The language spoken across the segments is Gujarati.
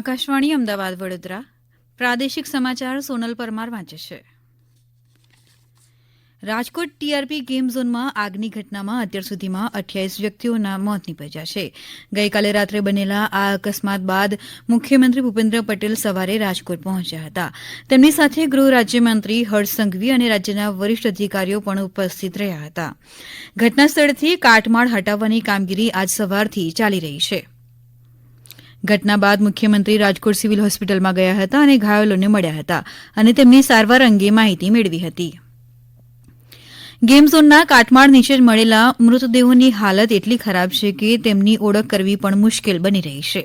આકાશવાણી અમદાવાદ, વડોદરા. પ્રાદેશિક સમાચાર સોનલ પરમાર વાંચે છે. રાજકોટ ટીઆરપી ગેમ ઝોનમાં આગની ઘટનામાં અત્યાર સુધીમાં અઠ્યાવીસ વ્યક્તિઓના મોત નીપજ્યા છે. ગઈકાલે રાત્રે બનેલા આ અકસ્માત બાદ મુખ્યમંત્રી ભૂપેન્દ્ર પટેલ સવારે રાજકોટ પહોંચ્યા હતા. તેમની સાથે ગૃહ રાજ્યમંત્રી હર્ષ સંઘવી અને રાજ્યના વરિષ્ઠ અધિકારીઓ પણ ઉપસ્થિત રહ્યા હતા. ઘટના સ્થળથી કાટમાળ હટાવવાની કામગીરી આજ સવારથી ચાલી રહી છે. ઘટના બાદ મુખ્યમંત્રી રાજકોટ સિવિલ હોસ્પિટલમાં ગયા હતા અને ઘાયલોને મળ્યા હતા અને તેમની સારવાર અંગે માહિતી મેળવી હતી. ગેમ ઝોનના કાટમાળ નીચે મળેલા મૃતદેહોની હાલત એટલી ખરાબ છે કે તેમની ઓળખ કરવી પણ મુશ્કેલ બની રહી છે.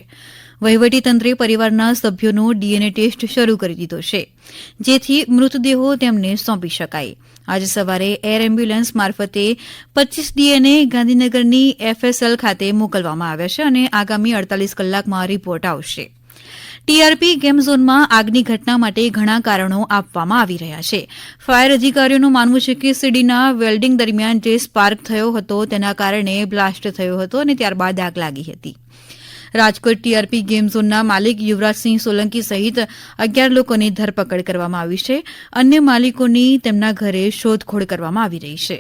વહીવટીતંત્રે પરિવારના સભ્યોનો ડીએનએ ટેસ્ટ શરૂ કરી દીધો છે, જેથી મૃતદેહો તેમને સોંપી શકાય. આજે સવારે એર એમ્બ્યુલન્સ મારફતે પચ્ચીસ ડીએનએ ગાંધીનગરની એફએસએલ ખાતે મોકલવામાં આવ્યા છે અને આગામી અડતાલીસ કલાકમાં રિપોર્ટ આવશે. ટીઆરપી ગેમ ઝોનમાં આગની ઘટના માટે ઘણા કારણો આપવામાં આવી રહ્યા છે. ફાયર અધિકારીઓનું માનવું છે કે સીડીના વેલ્ડિંગ દરમિયાન જે સ્પાર્ક થયો હતો તેના કારણે બ્લાસ્ટ થયો હતો અને ત્યારબાદ આગ લાગી હતી. રાજકોટ ટીઆરપી ગેમ ઝોનના માલિક યુવરાજસિંહ સોલંકી સહિત અગિયાર લોકોની ધરપકડ કરવામાં આવી છે. અન્ય માલિકોની તેમના ઘરે શોધખોળ કરવામાં આવી રહી છે.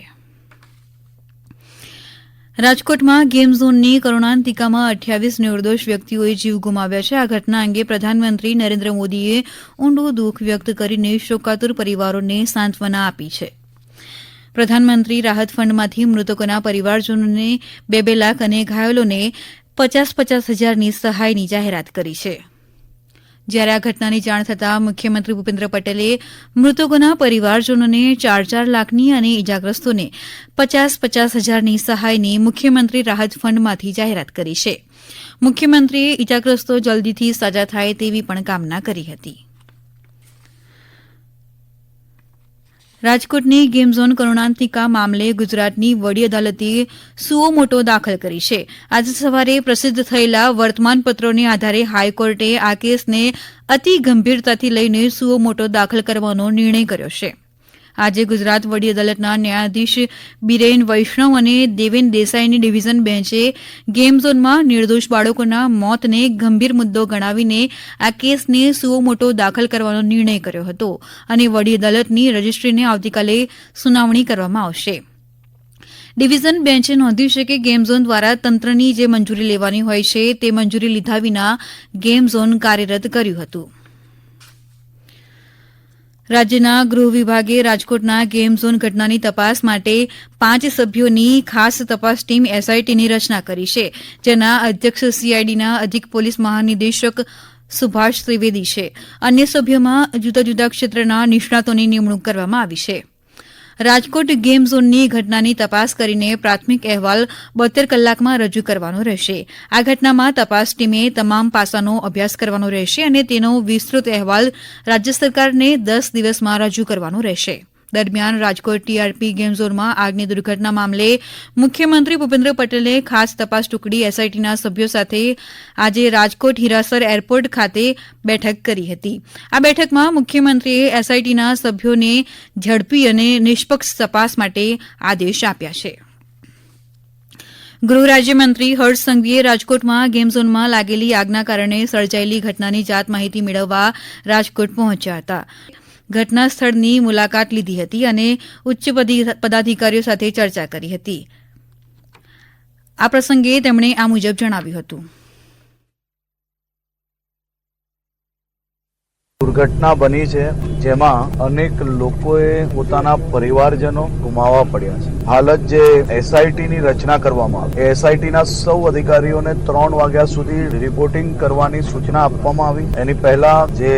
રાજકોટમાં ગેમ ઝોનની કરુણાંતિકામાં અઠ્યાવીસ નિર્દોષ વ્યક્તિઓએ જીવ ગુમાવ્યા છે. આ ઘટના અંગે પ્રધાનમંત્રી નરેન્દ્ર મોદીએ ઊંડું દુઃખ વ્યક્ત કરીને શોકાતુર પરિવારોને સાંત્વના આપી છે. પ્રધાનમંત્રી રાહત ફંડમાંથી મૃતકોના પરિવારજનોને બે બે લાખ અને ઘાયલોને પચાસ પચાસ હજારની સહાયની જાહેરાત કરી છે. જ્યારે આ ઘટનાની જાણ થતાં મુખ્યમંત્રી ભૂપેન્દ્ર પટેલે મૃતકોના પરિવારજનોને ચાર ચાર લાખની અને ઇજાગ્રસ્તોને પચાસ પચાસ હજારની સહાયની મુખ્યમંત્રી રાહત ફંડમાંથી જાહેરાત કરી છે. મુખ્યમંત્રીએ ઇજાગ્રસ્તો જલ્દીથી સાજા થાય તેવી પણ કામના કરી હતી. રાજકોટની ગેમ ઝોન કરુણાંતિકા મામલે ગુજરાતની વડી અદાલતે સુઓ મોટો દાખલ કરી છે. આજે સવારે પ્રસિદ્ધ થયેલા વર્તમાનપત્રોને આધારે હાઈકોર્ટે આ કેસને અતિ ગંભીરતાથી લઈને સુઓ મોટો દાખલ કરવાનો નિર્ણય કર્યો છે. આજે ગુજરાત વડી અદાલતના ન્યાયાધીશ બિરેન વૈષ્ણવ અને દેવેન દેસાઈની ડિવિઝન બેન્ચે ગેમ ઝોનમાં નિર્દોષ બાળકોના મોતને ગંભીર મુદ્દો ગણાવીને આ કેસને સુઓ મોટો દાખલ કરવાનો નિર્ણય કર્યો હતો અને વડી અદાલતની રજિસ્ટ્રીને આવતીકાલે સુનાવણી કરવામાં આવશે. ડિવિઝન બેન્ચે નોંધ્યું છે કે ગેમ ઝોન દ્વારા તંત્રની જે મંજૂરી લેવાની હોય છે તે મંજૂરી લીધા વિના ગેમ ઝોન કાર્યરત કર્યું હતું. રાજ્યના ગૃહ વિભાગે રાજકોટના ગેમ ઝોન ઘટનાની તપાસ માટે પાંચ સભ્યોની ખાસ તપાસ ટીમ એસઆઈટીની રચના કરી છે, જેના અધ્યક્ષ સીઆઈડીના અધિક પોલીસ મહાનિદેશક સુભાષ ત્રિવેદી છે. અન્ય સભ્યોમાં જુદા જુદા ક્ષેત્રના નિષ્ણાતોની નિમણૂક કરવામાં આવી છે. રાજકોટ ગેમ ઝોનની ઘટનાની તપાસ કરીને પ્રાથમિક અહેવાલ બોતેર કલાકમાં રજૂ કરવાનો રહેશે. આ ઘટનામાં તપાસ ટીમે તમામ પાસાનો અભ્યાસ કરવાનો રહેશે અને તેનો વિસ્તૃત અહેવાલ રાજ્ય સરકારને દસ દિવસમાં રજૂ કરવાનો રહેશે. દરમિયાન રાજકોટ ટીઆરપી ગેમ આગની દુર્ઘટના મામલે મુખ્યમંત્રી ભૂપેન્દ્ર પટેલે ખાસ તપાસ ટુકડી એસઆઈટીના સભ્યો સાથે આજે રાજકોટ હિરાસર એરપોર્ટ ખાતે બેઠક કરી હતી. આ બેઠકમાં મુખ્યમંત્રીએ એસઆઈટીના સભ્યોને ઝડપી અને નિષ્પક્ષ તપાસ માટે આદેશ આપ્યા છે. ગૃહ રાજ્યમંત્રી હર્ષ સંઘવીએ રાજકોટમાં ગેમ ઝોનમાં લાગેલી આગના કારણે સર્જાયેલી ઘટનાની જાત માહિતી મેળવવા રાજકોટ પહોંચ્યા હતા. ઘટના સ્થળની મુલાકાત લીધી હતી અને ઉચ્ચ પદાધિકારીઓ સાથે ચર્ચા કરી હતી. આ પ્રસંગે તેમણે આ મુજબ જણાવ્યું હતું. દુર્ઘટના બની છે. જેમાં અનેક લોકોએ પોતાના પરિવારજનો ગુમાવવા પડ્યા છે. હાલ જ જે એસઆઈટી ની રચના કરવામાં આવી. એસઆઈટી ના સૌ અધિકારીઓને ત્રણ વાગ્યા સુધી રિપોર્ટિંગ કરવાની સૂચના આપવામાં આવી. એની પહેલા જે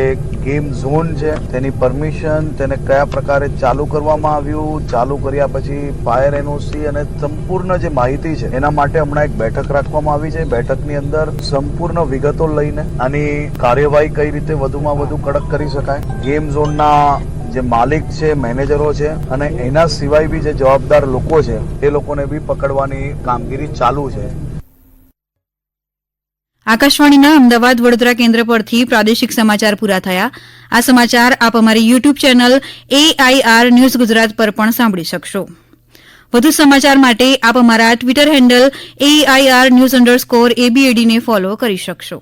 ગેમ ઝોન છે, તેની પરમિશન તેને કયા પ્રકારે ચાલુ કરવામાં આવ્યું, ચાલુ કર્યા પછી ફાયર એનઓસી અને સંપૂર્ણ જે માહિતી છે, એના માટે હમણાં એક બેઠક રાખવામાં આવી છે. બેઠકની અંદર સંપૂર્ણ વિગતો લઈને આની કાર્યવાહી કઈ રીતે વધુમાં વધુ કડક કરી શકાય ગેમ ઝોનના જે માલિક છે, મેનેજરો છે અને એના સિવાય બી જે જવાબદાર લોકો છે, એ લોકોને બી પકડવાની કામગીરી ચાલુ છે. આકાશવાણીના અમદાવાદ વડોદરા કેન્દ્ર પરથી પ્રાદેશિક સમાચાર પૂરા થયા. આ સમાચાર આપ અમારી YouTube channel AIR news Gujarat પર પણ સાંભળી શકશો. વધુ સમાચાર માટે આપ અમારા Twitter handle AIR news underscore એબીએડીને follow કરી શકશો.